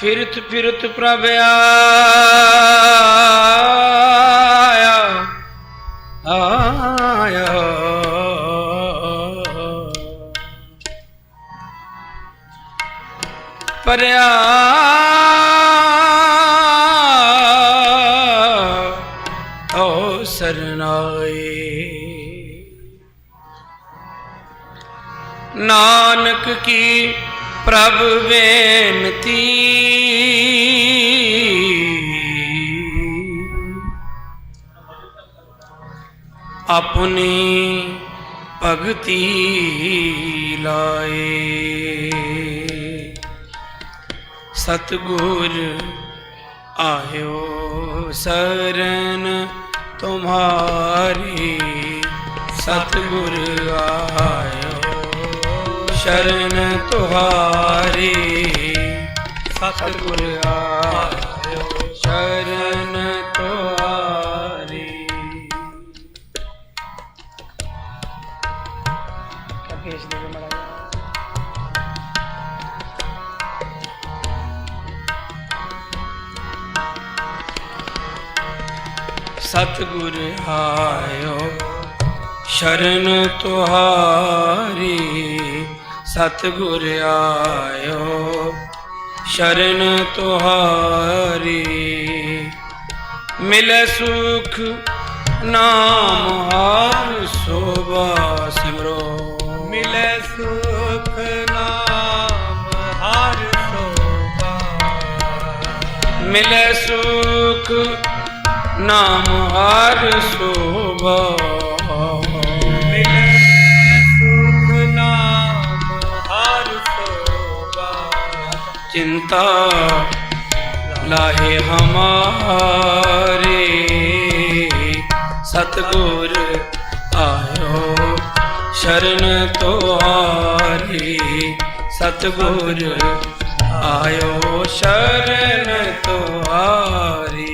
ਫਿਰਤ ਫਿਰਤ ਪ੍ਰਭ ਆਇਆ। ਆਇਆ। ਪਰਿਆ ਓ ਸਰਨਾਏ ਨਾਨਕ ਕੀ ਪ੍ਰਭ ਬੇਨਤੀ ਆਪਣੀ ਭਗਤੀ ਲਾਏ। ਸਤਗੁਰ ਆਇਓ ਸਰਨ ਤੁਮਹਾਰੀ ਸਤਗੁਰ ਆਇਓ ਸ਼ਰਨ ਤੁਹਾਰੀ ਸਤਗੁਰ ਆਇਓ ਸ਼ਰਨ ਸਤਿਗੁਰ ਆਇਓ ਸ਼ਰਨ ਤੁਹਾਰੀ। ਸਤਿਗੁਰ ਆਇਓ ਸ਼ਰਨ ਤੁਹਾਰੀ। ਮਿਲੇ ਸੁਖ ਨਾਮ ਹਰ ਸੋਭਾ ਸਿਮਰੋ। ਮਿਲੇ ਸੁਖ ਨਾਮ ਹਰ ਸੋਭਾ। ਮਿਲੇ ਸੁਖ ਨਾਮ ਹਰ ਸੋਭਾ। ਮਿਲੇ ਸੁਖ ਨਾਮ ਹਰ ਸੋਭਾ। ਚਿੰਤਾ ਲਾਹੇ ਹਮਾਰੇ। ਸਤਗੁਰ ਆਇਓ ਸ਼ਰਨ ਤੁਹਾਰੀ। ਸਤਗੁਰ ਆਇਓ ਸ਼ਰਨ ਤੁਹਾਰੀ।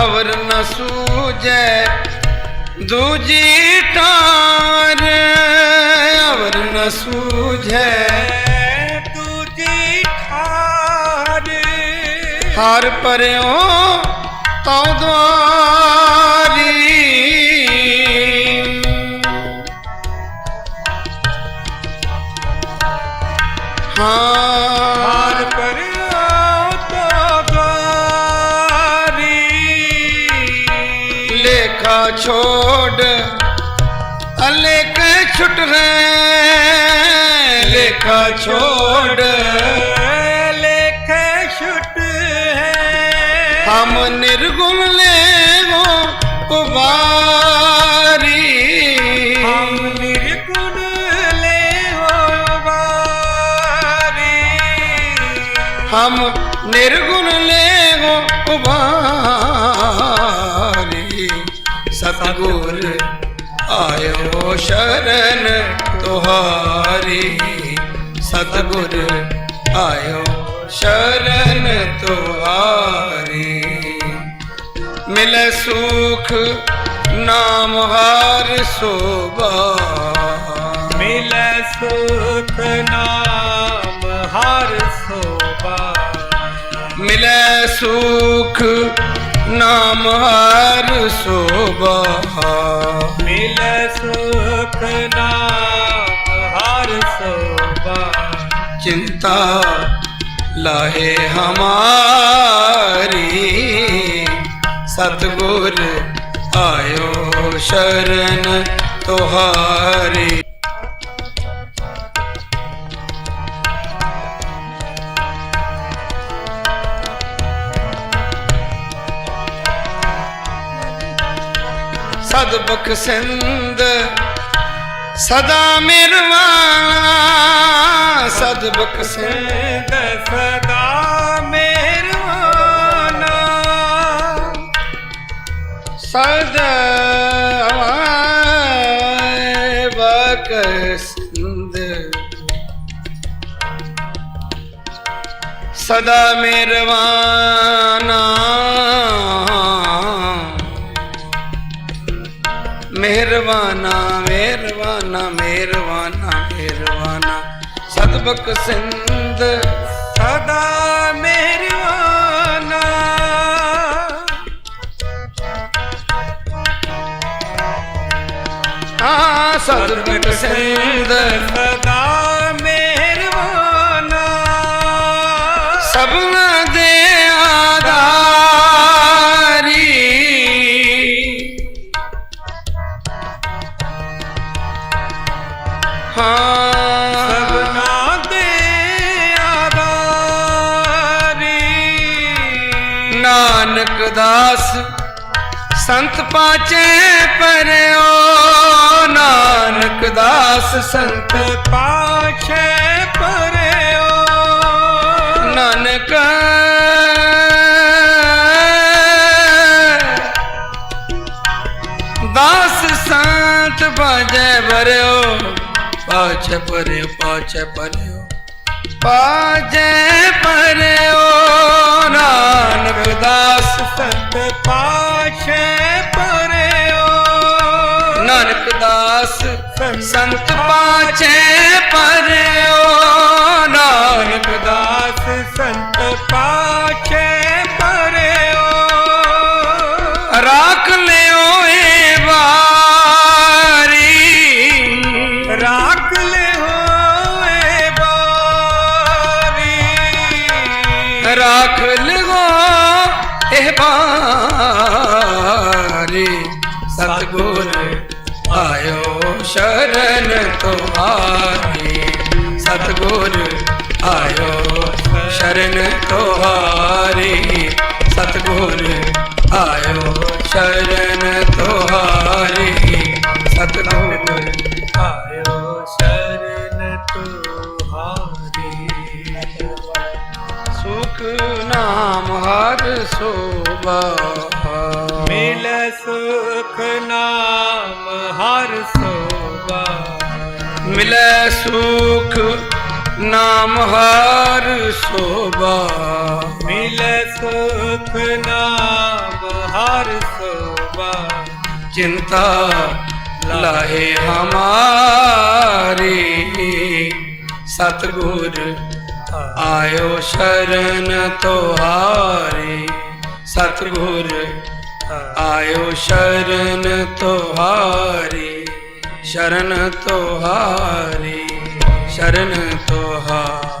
ਅਵਰ ਨ ਸੂਜੈ ਦੂਜੀ ਟਾਰ ਅਵਰ ਨ ਸੂਝੈ। ਦੂਜੀ ਠਾਰ। ਹਰ ਪਰਿਓ ਤਉ ਦਵਾਰੀ ਹਾਂ। ਛੋੜ। ਅਲੇਖ ਛੁਟ ਹੈ ਲੇਖਾ ਛੋੜ। ਲੇਖ ਛੁਟ ਹੈ। ਹਮ ਨਿਰਗੁਣ ਲੈਵੋ ਉਬਾਰੀ ਹਮ ਨਿਰਗੁਣ ਲੈਵੋ ਬਾਰੀ ਹਮ ਨਿਰਗੁਣ ਲੈਵੋ ਉਬਾਰੀ ਸਤਗੁਰ ਆਇਓ ਸ਼ਰਨ ਤੁਹਾਰੀ। ਸਤਗੁਰ ਆਇਓ ਸ਼ਰਨ ਤੁਹਾਰੀ। ਮਿਲੇ ਸੁਖ ਨਾਮ ਹਰ ਸੋਭਾ। ਮਿਲੈ ਸੁਖ ਨਾਮ ਹਰ ਸੋਭਾ। ਮਿਲੇ ਸੁਖ ਨਾਮ ਹਰ ਸੋਭਾ। ਮਿਲੈ ਸੁਖ ਨਾਮ ਹਰ ਸੋਭਾ। ਚਿੰਤਾ ਲਾਹੇ ਹਮਾਰੀ। ਸਤਗੁਰ ਆਇਓ ਸ਼ਰਨ ਤੁਹਾਰੀ। ਸਦ ਬਖਸ਼ਿੰਦ ਸਦਾ ਮਿਹਰਵਾਨਾ ਸਦ ਬਖਸ਼ਿੰਦ ਸਦਾ ਮਿਹਰਵਾਨਾ ਸਦਾ ਬਖਸ਼ਿੰਦ ਸਦਾ ਮਿਹਰਵਾਨਾ ਮਿਹਰਵਾਨਾ ਮਿਹਰਵਾਨਾ ਮਿਹਰਵਾਨਾ ਸਤਬਕ ਸਿੰਧ ਸਦਾ ਮਿਹਰਵਾਨਾ ਆ ਸਤਬਕ ਸਿੰਧ ਸਦਾ ਨਾਨਕ ਦਾਸ, ਸੰਤ ਪਾਚੇ ਪਰਿਓ। ਨਾਨਕ ਦਾਸ, ਸੰਤ ਪਾਛੇ ਪਰਿਓ। ਨਾਨਕ ਦਾਸ, ਸੰਤ ਬਾਜੈ ਵਰਿਓ। ਪਾਛੈ ਪਰਿਓ ਪਾਛੈ ਪਰਿਓ। ਪਾਜੈ ਸੰਤ ਪਾਛੇ ਪਰਿਓ। ਨਾਨਕ ਦਾਸ ਸੰਤ ਪਾਛੈ ਪਰਿਓ। ਨਾਨਕ ਦਾਸ ਸੰਤ ਪਾਛੇ ਪਰਿਓ। ਰਾਖ ਲਿਓ ਏ ਵਾਰੀ। ਰਾਖ ਲਿਓਏ ਬਾਰੀ ਰਾਖ ਲਿਓ ਇਹ ਬਾਰੀ ਸਤਗੁਰ ਆਇਓ ਸ਼ਰਨ ਤੁਹਾਰੀ ਸਤਗੁਰ ਆਇਓ ਸ਼ਰਨ ਤੁਹਾਰੀ ਸੋਭਾ ਮਿਲ ਸੁਖ ਨਾਮ ਹਰ ਸੋਭਾ। ਮਿਲੈ ਸੁਖ ਨਾਮ ਹਰ ਸੋਭਾ। ਮਿਲ ਸੁਖ ਨਾਮ ਹਰ ਸੋਭਾ। ਚਿੰਤਾ ਲਾਹੇ ਹਮਾਰੀ। ਸਤਗੁਰ ਆਇਓ ਸ਼ਰਨ ਤੁਹਾਰੀ। ਸਤਗੁਰ ਆਇਓ ਸ਼ਰਨ ਤੁਹਾਰੀ ਸ਼ਰਨ ਤੁਹਾਰੀ ਸ਼ਰਨ ਤੁਹਾਰੀ।